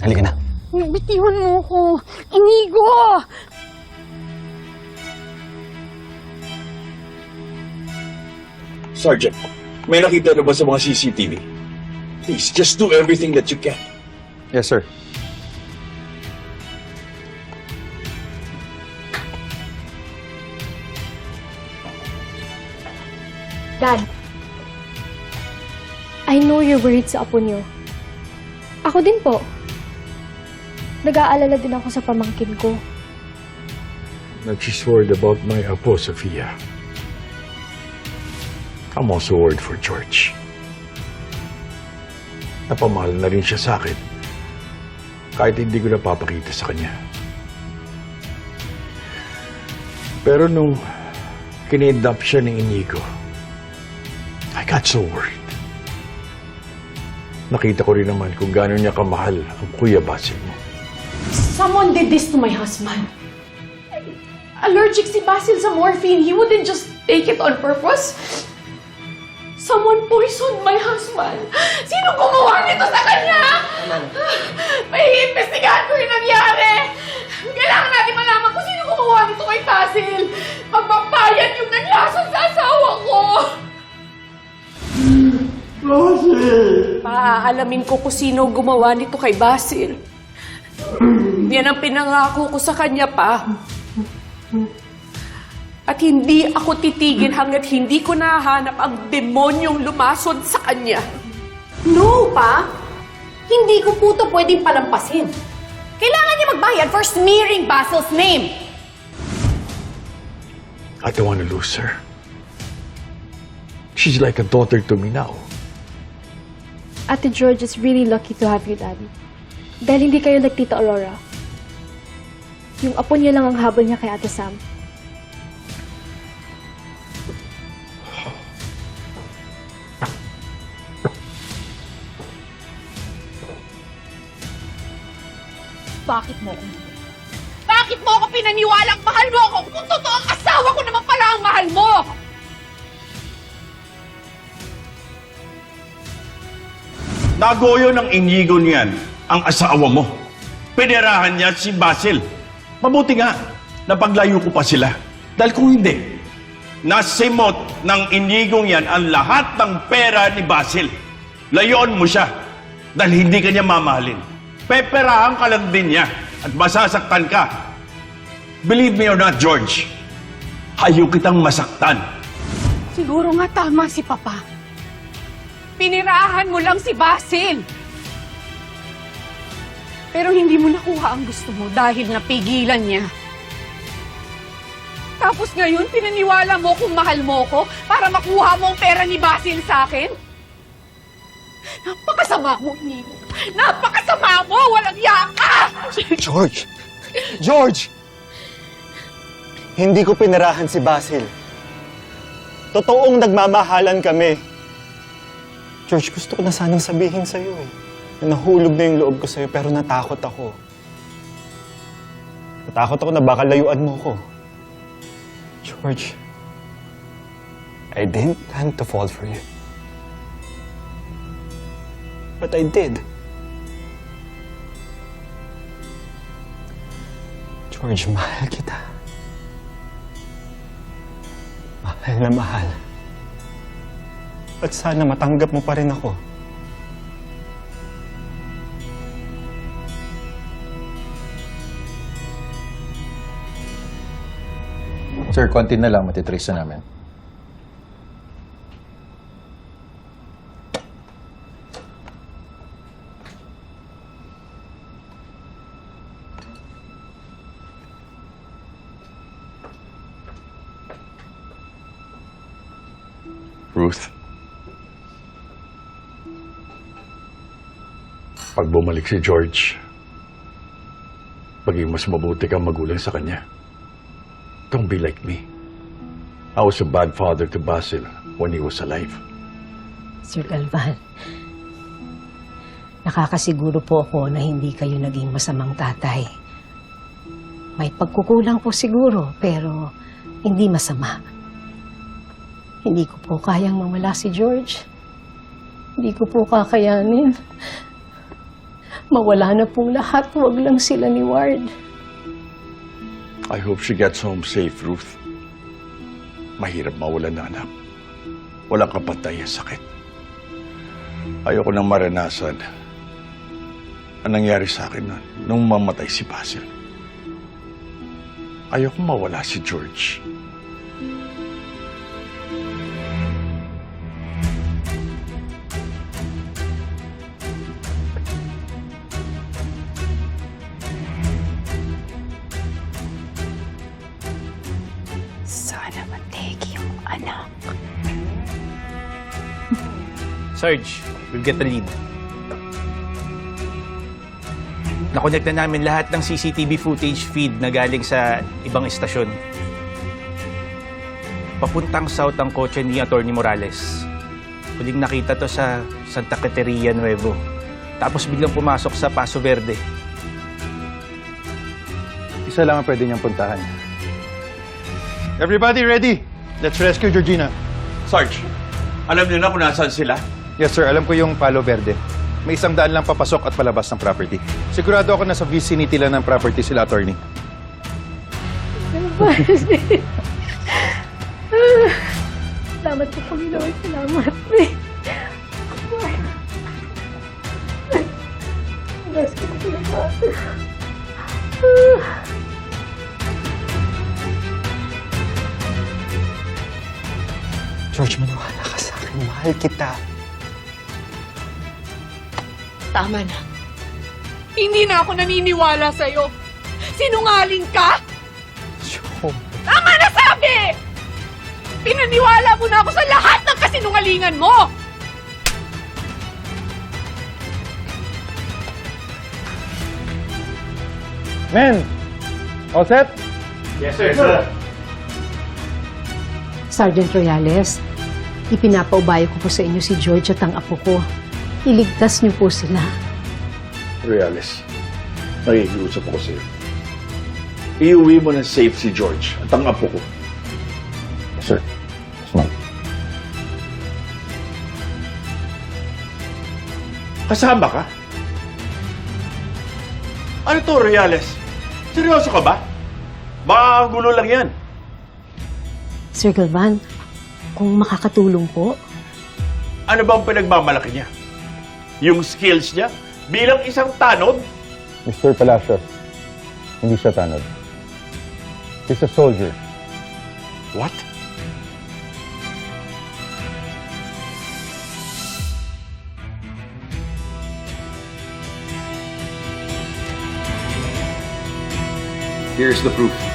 Halika na. Bitiwan mo ko. Inigo! Sergeant, may nakita na ba sa mga CCTV? Please, just do everything that you can. Yes, sir. Dad, I know you're worried sa apo niyo. Ako din po. Nag-aalala din ako sa pamangkin ko. that she's worried about my apo, Sophia. I'm also worried for George. Napamahal na rin siya sa akin. Kahit hindi ko napapakita sa kanya. Pero nung kinidnap siya ni Inigo, I got so worried. Nakita ko rin naman kung gaano niya kamahal ang Kuya Basil mo. Someone did this to my husband. Allergic si Basil sa morphine. He wouldn't just take it on purpose. Someone poisoned my husband. Sino gumawa nito sa kanya? May iimbestigahan ko yung nangyari. Kailangan natin malaman kung sino gumawa nito kay Basil. Magbabayad yung naglason sa asawa ko. Paaalamin ko kung sino gumawa nito kay Basil. Yan ang pinangako ko sa kanya pa. At hindi ako titigil hanggat hindi ko nahanap ang demonyong lumasod sa kanya. No, pa. Hindi ko po ito pwedeng palampasin. Kailangan niya magbayad for smearing Basil's name. I don't want to lose her. She's like a daughter to me now. Ate George is really lucky to have you, Daddy. Dahil hindi kayo like Tita Aurora. Yung apo niya lang ang habol niya kay Ate Sam. Bakit mo ako? Bakit mo ako pinaniwalang mahal mo ako kung totoo ang asawa ko naman pala ang mahal mo? Nagoyo ng Inigo niyan ang asawa mo. Pinirahan niya si Basil. Mabuti nga, napaglayo ko pa sila. Dahil kung hindi, nasimot ng Inigo yan ang lahat ng pera ni Basil. Layon mo siya dahil hindi ka niya mamahalin. Peperahan ka lang din niya at masasaktan ka. Believe me or not, George, ayaw kitang masaktan. Siguro nga tama si Papa. Pinirahan mo lang si Basil. Pero hindi mo nakuha ang gusto mo dahil napigilan niya. Tapos ngayon, pinaniwala mo kung mahal mo ko para makuha mo ang pera ni Basil sa akin? Napakasama mo, Inigo. Napakasama mo! Walang yaka! George! George! Hindi ko pinirahan si Basil. Totoong nagmamahalan kami. George, gusto ko na sanang sabihin sa'yo eh. Na nahulog na yung loob ko sa'yo pero natakot ako. Natakot ako na baka layuan mo ko. George, I didn't plan to fall for you. But I did. George, mahal kita. Mahal na mahal. At sana matanggap mo pa rin ako. Sir, konti na lang matitrace na namin. Ruth, Pag bumalik si George, maging mas mabuti kang magulang sa kanya. Don't be like me. I was a bad father to Basil when he was alive. Sir Galvan, nakakasiguro po ako na hindi kayo naging masamang tatay. May pagkukulang po siguro, pero hindi masama. Hindi ko po kayang mawala si George. Hindi ko po kakayanin. Mawala na pong lahat, huwag lang sila ni Ward. I hope she gets home safe, Ruth. Mahirap mawalan ng anak. Walang kapatay ang sakit. Ayoko nang maranasan ang nangyari sa akin nun, nung mamatay si Basil. Ayoko mawala si George. Sarge, we'll get the lead. Nakonect na namin lahat ng CCTV footage feed na galing sa ibang istasyon. Papuntang south ang kotse ni Atty. Morales. Huling nakita to sa Santa Caterina Nuevo. Tapos biglang pumasok sa Paso Verde. Isa lang ang pwede niyang puntahan. Everybody ready? Let's rescue Georgina. Sarge, alam niyo na kung nasaan sila? Yes sir, alam ko yung Palo Verde. May isang daan lang papasok at palabas ng property. Sigurado ako na sa vicinity lang ng property sila, attorney. Salamat po, Panginoon. Salamat. Rescue ko Father. George, maniwala ka sa akin. Mahal kita. Tama na. Hindi na ako naniniwala sa'yo. Sinungaling ka? Job. Tama na sabi! Pinaniwala mo na ako sa lahat ng kasinungalingan mo! Men! All set? Sergeant Royales, ipinapaubayo ko po sa inyo si George at ang apo ko. Iligtas niyo po sila. Reales, nakikiusap ako sa'yo. Iuwi mo ng safe si George at ang apo ko. Sir. Yes, ma'am. Kasama ka? Ano to, Reales? Seryoso ka ba? Baka gulo lang yan. Sir Galvan, kung makakatulong po, Ano bang pinagmamalaki niya? Yung skills niya bilang isang tanod? Mr. Palacios, hindi siya tanod. He's a soldier. What? Here's the proof.